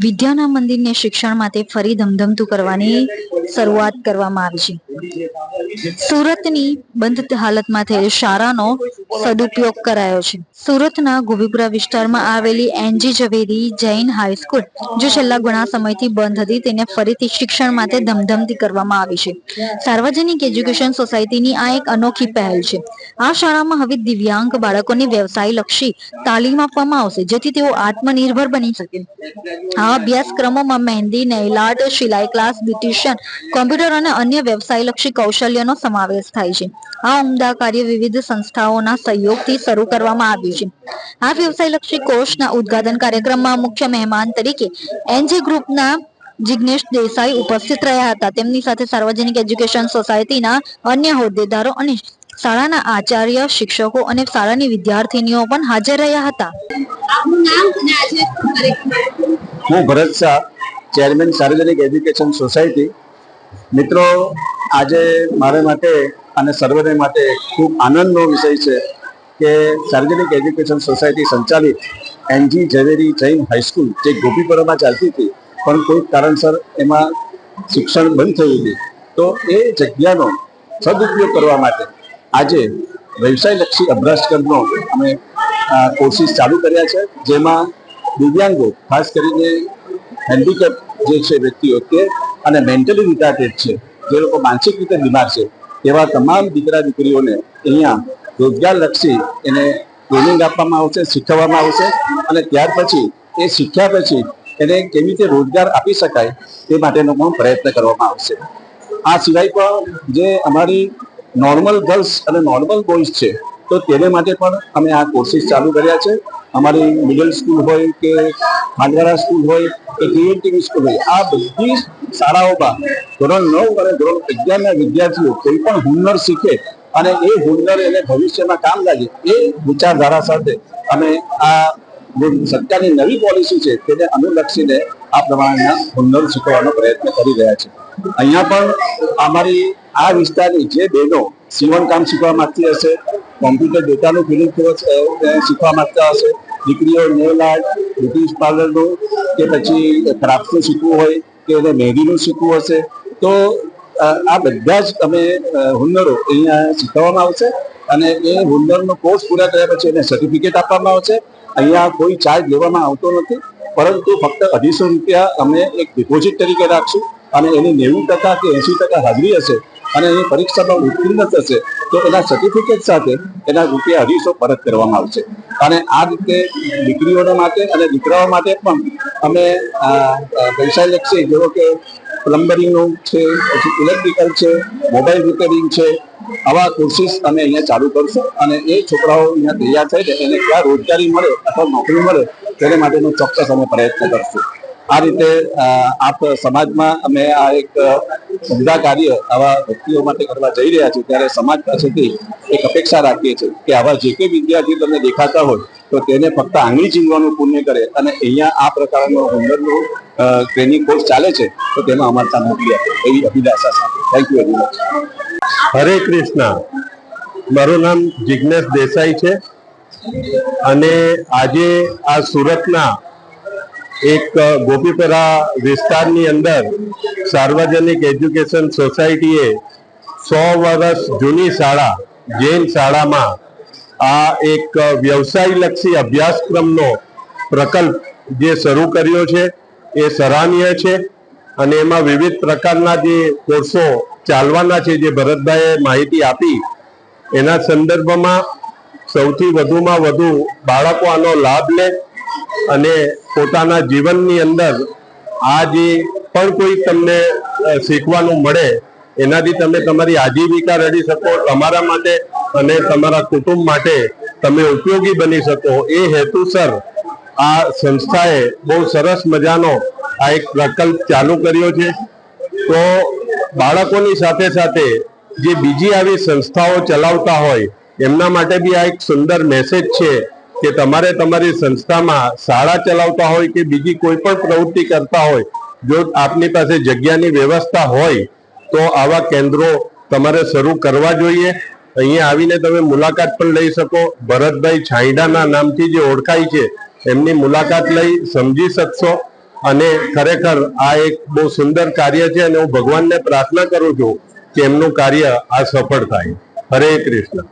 વિદ્યાના મંદિરને શિક્ષણ માટે ફરી ધમધમતું કરવાની શરૂઆત કરવામાં આવી છે. સુરતની બંધ હાલતમાં થયેલ શાળાનો સદુપયોગ કરાયો છે. સુરતના ગોબીપુરા વિસ્તારમાં આવેલી એનજી ઝવેરી જૈન હાઈસ્કૂલ જે છેલ્લા ઘણા સમયથી બંધ હતી, તેને ફરીથી શિક્ષણ માટે ધમધમતી કરવામાં આવી છે. સાર્વજનિક એજ્યુકેશન સોસાયટીની આ એક અનોખી પહેલ છે. આ શાળામાં હવે દિવ્યાંગ બાળકોને વ્યવસાયલક્ષી તાલીમ આપવામાં આવશે, જેથી તેઓ આત્મનિર્ભર બની શકે. આ અભ્યાસક્રમોમાં મહેંદી નેઇલ આર્ટ સિલાઈ ક્લાસ, બ્યુટિશિયન, કોમ્પ્યુટર અને અન્ય વ્યવસાયલક્ષી કૌશલ્યનો સમાવેશ થાય છે. આ ઉમદા કાર્ય વિવિધ સંસ્થાઓના સહયોગથી શરૂ કરવામાં આવ્યું છે. આ વ્યવસાયલક્ષી કોર્સના ઉદઘાટન કાર્યક્રમમાં મુખ્ય મહેમાન તરીકે એનજી ગ્રુપના જિગ્નેશ દેસાઈ ઉપસ્થિત રહ્યા હતા. તેમની સાથે સાર્વજનિક એજ્યુકેશન સોસાયટીના અન્ય હોદ્દેદારો અને શાળાના આચાર્ય શિક્ષકો અને શાળાની વિદ્યાર્થીનીઓ પણ હાજર રહ્યા હતા. હું Bharat Shah chairman Sarvajanik education society. મિત્રો આજે મારા માટે અને સર્વને માટે ખૂબ આનંદનો વિષય છે કે સાર્વજનિક એજ્યુકેશન સોસાયટી સંચાલિત N G Zaveri Jain high school જે ગોપીપુરામાં ચાલતી હતી, પણ કોઈ કારણસર એમાં શિક્ષણ બંધ થયું હતું. તો એ જગ્યાનો સદુપયોગ કરવા માટે આજે વ્યવસાયલક્ષી અભ્યાસક્રમનો અમે કોર્સિસ ચાલુ કર્યા છે, જેમાં દિવ્યાંગો, ખાસ કરીને હેન્ડીકેપ જે છે વ્યક્તિઓ તે અને મેન્ટલી રિટાર્ટેડ છે, જે લોકો માનસિક રીતે બીમાર છે એવા તમામ દીકરા દીકરીઓને અહીંયા રોજગારલક્ષી એને ટ્રેનિંગ આપવામાં આવશે, શીખવવામાં આવશે અને ત્યાર પછી એ શીખ્યા પછી એને કેવી રીતે રોજગાર આપી શકાય તે માટેનો પણ પ્રયત્ન કરવામાં આવશે. આ સિવાય પણ જે અમારી નોર્મલ ગર્લ્સ અને નોર્મલ બોયઝ છે, તો તેને માટે પણ અમે આ કોર્સિસ ચાલુ કર્યા છે. અમારી મિડલ સ્કૂલ હોય કે ખાંડવાળા સ્કૂલ હોય કે ટીએનટીવી સ્કૂલ હોય, આ બધી શાળાઓમાં ધોરણ નવ અને ધોરણ અગિયારના વિદ્યાર્થીઓ કોઈ પણ હુન્નર શીખે અને એ હુન્નર એને ભવિષ્યમાં કામ લાગે એ વિચારધારા સાથે અમે આ સરકારની નવી પોલિસી છે તેને અનુલક્ષીને આ પ્રમાણેના હુન્નર શીખવાનો પ્રયત્ન કરી રહ્યા છે. અહીંયા પણ અમારી આ વિસ્તારની જે બહેનો સીવણ કામ શીખવા માંગતી હશે, કોમ્પ્યુટર ડેટાનું ફિલિંગ શીખવા માંગતા હશે, દીકરીઓ નેલ આર્ટ બ્યુટી પાર્લરનું કે પછી ક્રાફ્ટનું શીખવું હોય કે મહેંદીનું શીખવું હશે? તો આ બધા જ અમે હુનરો અહીંયા શીખવવામાં આવશે અને એ હુનરનો કોર્સ પૂરા કર્યા પછી એને સર્ટિફિકેટ આપવામાં આવશે. અહીંયા કોઈ ચાર્જ લેવામાં આવતો નથી, પરંતુ ફક્ત અઢીસો રૂપિયા અમે એક ડિપોઝિટ તરીકે રાખશું અને એની નેવું ટકા કે એંસી ટકા હાજરી હશે અને એ પરીક્ષામાં ઉત્તીર્ણ થશે. તો એના સર્ટિફિકેટ સાથે એના રૂપિયા અઢીસો પરત કરવામાં આવશે. અને આ રીતે દીકરીઓના માટે અને દીકરાઓ માટે પણ અમે વ્યવસાયલક્ષી જેવો કે પ્લમ્બરિંગનું છે, પછી ઇલેક્ટ્રિકલ છે, મોબાઈલ રિપેરિંગ છે, આવા કોર્સિસ અમે અહીંયા ચાલુ કરશું અને એ છોકરાઓ અહીંયા તૈયાર થઈને એને ક્યાં રોજગારી મળે અથવા નોકરી મળે તેને માટેનો ચોક્કસ અમે પ્રયત્ન કરશું. આ રીતે આપ સમાજમાં અમે આ એક ઉમદા કાર્ય આવા વ્યક્તિઓ માટે કરવા જઈ રહ્યા છીએ, ત્યારે સમાજ પાસેથી એક અપેક્ષા રાખીએ છીએ કે આવા જે કોઈ વિદ્યાર્થી તમને દેખાતા હોય, તો તેને ફક્ત આંગળી ચીંધવાનું પુણ્ય કરે અને અહીંયા આ પ્રકારનો હુનરનો ટ્રેનિંગ કોર્સ ચાલે છે, તો તેમાં અમારે ત્યાં મોકલી આપે, એવી અભિલાષા સાથે. Thank you very much Hare Krishna. મારું નામ જિજ્ઞેશ દેસાઈ છે. અને આજે આ સુરતના એક ગોપીપરા વિસ્તારની અંદર સાર્વજનિક એજ્યુકેશન સોસાયટીએ સો વર્ષ જૂની શાળા, જૈન શાળામાં આ એક વ્યવસાયલક્ષી અભ્યાસક્રમનો પ્રકલ્પ જે શરૂ કર્યો છે, એ સરાહનીય છે અને એમાં વિવિધ પ્રકારના જે કોર્સો ચાલવાના છે જે ભરતભાઈએ માહિતી આપી, એના સંદર્ભમાં સૌથી વધુમાં વધુ બાળકો આનો લાભ લે અને પોતાના જીવનની અંદર આ જે પણ કોઈ તમને શીખવાનું મળે, એનાથી તમે તમારી આજીવિકા રડી શકો, તમારા માટે અને તમારા કુટુંબ માટે તમે ઉપયોગી બની શકો. એ હેતુસર આ સંસ્થાએ બહુ સરસ મજાનો આ એક પ્રકલ્પ ચાલુ કર્યો છે. તો બાળકોની સાથે સાથે જે બીજી આવી સંસ્થાઓ ચલાવતા હોય, એમના માટે બી આ એક સુંદર મેસેજ છે. કે તમારે તમારી સંસ્થામાં શાળા ચલાવતા હોય કે બીજી કોઈ પણ પ્રવૃત્તિ કરતા હોય, જો આપની પાસે જગ્યાની વ્યવસ્થા હોય, તો આવા કેન્દ્રો તમારે શરૂ કરવા જોઈએ. અહીંયા આવીને તમે મુલાકાત પણ લઈ શકો. ભરતભાઈ છાંયડાના નામથી જે ઓળખાય છે, એમની મુલાકાત લઈ સમજી શકશો. અને ખરેખર આ એક બહુ સુંદર કાર્ય છે અને હું ભગવાનને પ્રાર્થના કરું છું કે એમનું કાર્ય આ સફળ થાય. હરે કૃષ્ણ.